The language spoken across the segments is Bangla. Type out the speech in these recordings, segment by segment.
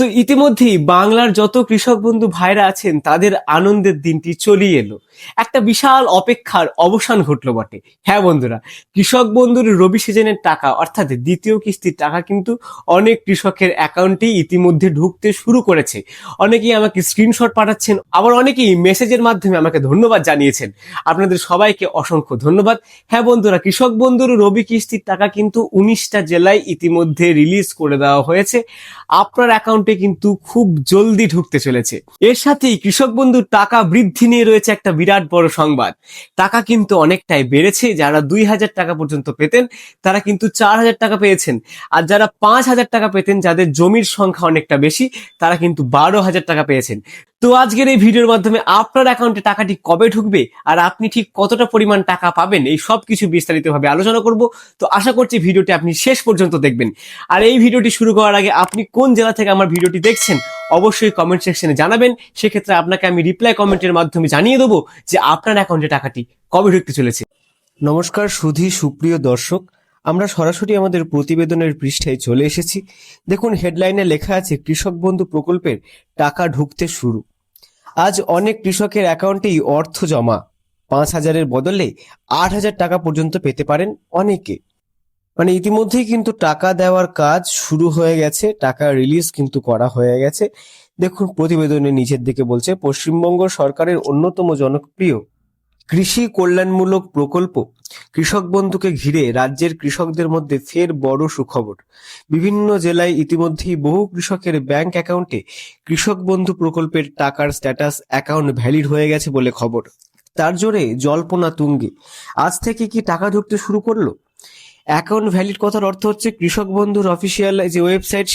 তো ইতিমধ্যেই বাংলার যত কৃষক বন্ধু ভাইরা আছেন তাদের আনন্দের দিনটি চলিয়ে এলো। একটা বিশাল অপেক্ষার অবসান ঘটলো বটে। হ্যাঁ বন্ধুরা, কৃষক বন্ধুর রবি সিজনের টাকা, অর্থাৎ দ্বিতীয় কিস্তির টাকা কিন্তু অনেক কৃষকের অ্যাকাউন্টেই ইতিমধ্যে ঢুকতে শুরু করেছে। অনেকেই আমাকে স্ক্রিনশট পাঠাচ্ছেন, আবার অনেকেই মেসেজের মাধ্যমে আমাকে ধন্যবাদ জানিয়েছেন। আপনাদের সবাইকে অসংখ্য ধন্যবাদ। হ্যাঁ বন্ধুরা, কৃষক বন্ধুর রবি কিস্তির টাকা কিন্তু উনিশটা জেলায় ইতিমধ্যে রিলিজ করে দেওয়া হয়েছে। আপনার অ্যাকাউন্টে কিন্তু খুব জলদি ঢুকতে চলেছে। এর সাথেই কৃষক বন্ধুর টাকা বৃদ্ধি নিয়ে রয়েছে একটা বিরাট বড় সংবাদ। টাকা কিন্তু অনেকটাই বেড়েছে, যারা দুই হাজার টাকা পর্যন্ত পেতেন, তারা কিন্তু চার হাজার টাকা পেয়েছেন। আর যারা পাঁচ হাজার টাকা পেতেন, যাদের জমির সংখ্যা অনেকটা বেশি, তারা কিন্তু বারো হাজার টাকা পেয়েছেন। তো আজকের এই ভিডিওর মাধ্যমে আপনার অ্যাকাউন্টে টাকাটি কবে ঢুকবে, আর আপনি ঠিক কতটা পরিমাণ টাকা পাবেন, এই সব কিছু বিস্তারিতভাবে আলোচনা করব। তো আশা করছি ভিডিওটি আপনি শেষ পর্যন্ত দেখবেন। আর এই ভিডিওটি শুরু করার আগে আপনি কোন জেলা থেকে আমার ভিডিওটি দেখছেন অবশ্যই কমেন্ট সেকশনে জানাবেন। সেক্ষেত্রে আপনাকে আমি রিপ্লাই কমেন্টের মাধ্যমে জানিয়ে দেবো যে আপনার অ্যাকাউন্টে টাকাটি কবে ঢুকতে চলেছে। নমস্কার, সুধী, সুপ্রিয় দর্শক। আমরা সরাসরি আমাদের প্রতিবেদনের পৃষ্ঠায় চলে এসেছি। দেখুন হেডলাইনে লেখা আছে, কৃষক বন্ধু প্রকল্পের টাকা ঢুকতে শুরু। আজ অনেক কৃষকের অ্যাকাউন্টেই অর্থ জমা। পাঁচ হাজারের বদলে আট হাজার টাকা পর্যন্ত পেতে পারেন অনেকে। মানে ইতিমধ্যেই কিন্তু টাকা দেওয়ার কাজ শুরু হয়ে গেছে, টাকা রিলিজ কিন্তু করা হয়ে গেছে। দেখুন প্রতিবেদনের নিচের দিকে বলছে, পশ্চিমবঙ্গ সরকারের অন্যতম জনপ্রিয় কৃষি কল্যাণমূলক প্রকল্প। কৃষক বন্ধুকে ঘিরে রাজ্যের কৃষকদের মধ্যে ফের বড় সুখবর। বিভিন্ন জেলায় ইতিমধ্যেই বহু কৃষকের ব্যাংক অ্যাকাউন্টে কৃষক বন্ধু প্রকল্পের টাকার স্ট্যাটাস অ্যাকাউন্ট ভ্যালিড হয়ে গেছে বলে খবর। তার জোরে জল্পনা তুঙ্গে। আজ থেকে কি টাকা ঢুকতে শুরু করল? অ্যাকাউন্ট ভ্যালিড কথার অর্থ হচ্ছে কৃষক বন্ধুর অফিসিয়াল যে ওয়েবসাইট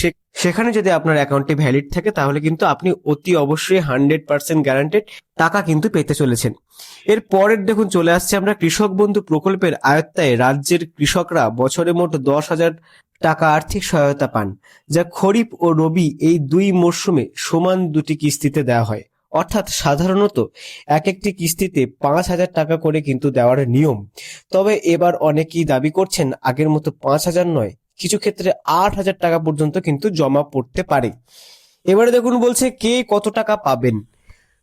সেখানে যদি আপনার অ্যাকাউন্টে ভ্যালিড থাকে, তাহলে কিন্তু আপনি অতি অবশ্যই হান্ড্রেড পার্সেন্ট গ্যারান্টেড টাকা কিন্তু পেতে চলেছেন। এর পরের দেখুন, চলে আসছে আমরা কৃষক বন্ধু প্রকল্পের আয়ত্তায় রাজ্যের কৃষকরা বছরে মোট দশ হাজার টাকা আর্থিক সহায়তা পান, যা খরিফ ও রবি এই দুই মরশুমে সমান দুটি কিস্তিতে দেওয়া হয়। অর্থাৎ সাধারণত এক একটি কিস্তিতে পাঁচ হাজার টাকা করে কিন্তু দেওয়ার নিয়ম। তবে এবার অনেকেই দাবি করছেন আগের মতো পাঁচ হাজার নয়, কিছু ক্ষেত্রে আট হাজার টাকা পর্যন্ত কিন্তু জমা পড়তে পারে। এবারে দেখুন বলছে কে কত টাকা পাবেন।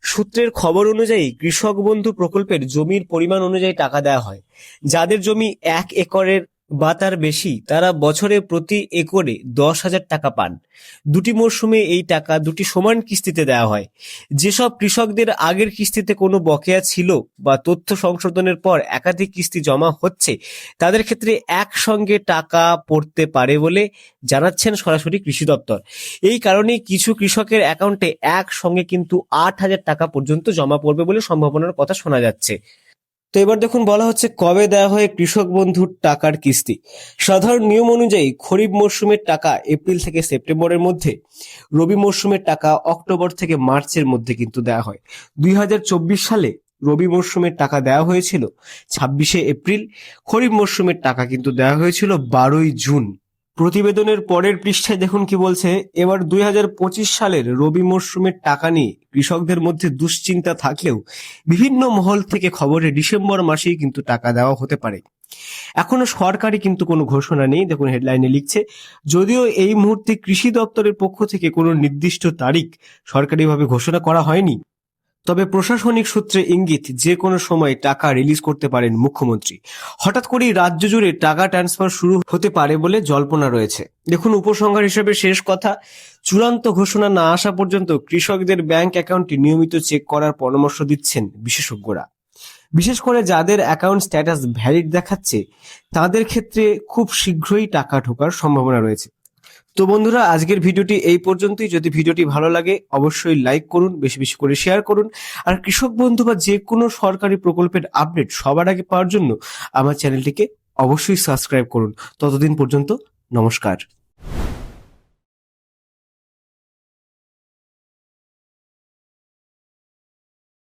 সূত্রের খবর অনুযায়ী কৃষক বন্ধু প্রকল্পের জমির পরিমাণ অনুযায়ী টাকা দেওয়া হয়। যাদের জমি এক একরের বা তার বেশি, তারা বছরে প্রতি একরে দশ হাজার টাকা পান। দুটি মরশুমে এই টাকা দুটি সমান কিস্তিতে দেওয়া হয়। যেসব কৃষকদের আগের কিস্তিতে কোনো বকেয়া ছিল বা তথ্য সংশোধনের পর একাধিক কিস্তি জমা হচ্ছে, তাদের ক্ষেত্রে একসঙ্গে টাকা পড়তে পারে বলে জানাচ্ছেন সরাসরি কৃষি দপ্তর। এই কারণেই কিছু কৃষকের অ্যাকাউন্টে একসঙ্গে কিন্তু আট হাজার টাকা পর্যন্ত জমা পড়বে বলে সম্ভাবনার কথা শোনা যাচ্ছে। তো এবার দেখুন বলা হচ্ছে কবে দেওয়া হয় কৃষক বন্ধুর টাকার কিস্তি। সাধারণ নিয়ম অনুযায়ী খরিফ মরশুমের টাকা এপ্রিল থেকে সেপ্টেম্বরের মধ্যে, রবি মরশুমের টাকা অক্টোবর থেকে মার্চের মধ্যে কিন্তু দেওয়া হয়। দুই হাজার চব্বিশ সালে রবি মরশুমের টাকা দেওয়া হয়েছিল ছাব্বিশে এপ্রিল, খরিফ মরশুমের টাকা কিন্তু দেওয়া হয়েছিল বারোই জুন। প্রতিবেদনের পরের পৃষ্ঠায় দেখুন কি বলছে। এবার দু হাজার পঁচিশ সালের রবি মরশুমের টাকা নিয়ে কৃষকদের মধ্যে দুশ্চিন্তা থাকলেও বিভিন্ন মহল থেকে খবরে ডিসেম্বর মাসেই কিন্তু টাকা দেওয়া হতে পারে। এখনও সরকারি কিন্তু কোনো ঘোষণা নেই, দেখুন হেডলাইনে লিখছে। যদিও এই মুহূর্তে কৃষি দপ্তরের পক্ষ থেকে কোনো নির্দিষ্ট তারিখ সরকারিভাবে ঘোষণা করা হয়নি তবে প্রশাসনিক সূত্রে ইঙ্গিত যে কোনো সময় টাকা রিলিজ করতে পারেন মুখ্যমন্ত্রী। হঠাৎ করেই রাজ্য জুড়ে টাকা ট্রান্সফার শুরু হতে পারে বলে জল্পনা রয়েছে। দেখুন, উপসংহার হিসেবে শেষ কথা, চূড়ান্ত ঘোষণা না আসা পর্যন্ত কৃষকদের ব্যাংক অ্যাকাউন্টটি নিয়মিত চেক করার পরামর্শ দিচ্ছেন বিশেষজ্ঞরা। বিশেষ করে যাদের অ্যাকাউন্ট স্ট্যাটাস ভ্যালিড দেখাচ্ছে, তাদের ক্ষেত্রে খুব শীঘ্রই টাকা ঢোকার সম্ভাবনা রয়েছে। তো বন্ধুরা, আজকের ভিডিওটি এই পর্যন্তই। যদি ভিডিওটি ভালো লাগে, অবশ্যই লাইক করুন, বেশি বেশি করে শেয়ার করুন। আর কৃষক বন্ধু বা যে কোনো সরকারি প্রকল্পের আপডেট সবার আগে পাওয়ার জন্য আমার চ্যানেলটিকে অবশ্যই সাবস্ক্রাইব করুন। ততদিন পর্যন্ত নমস্কার।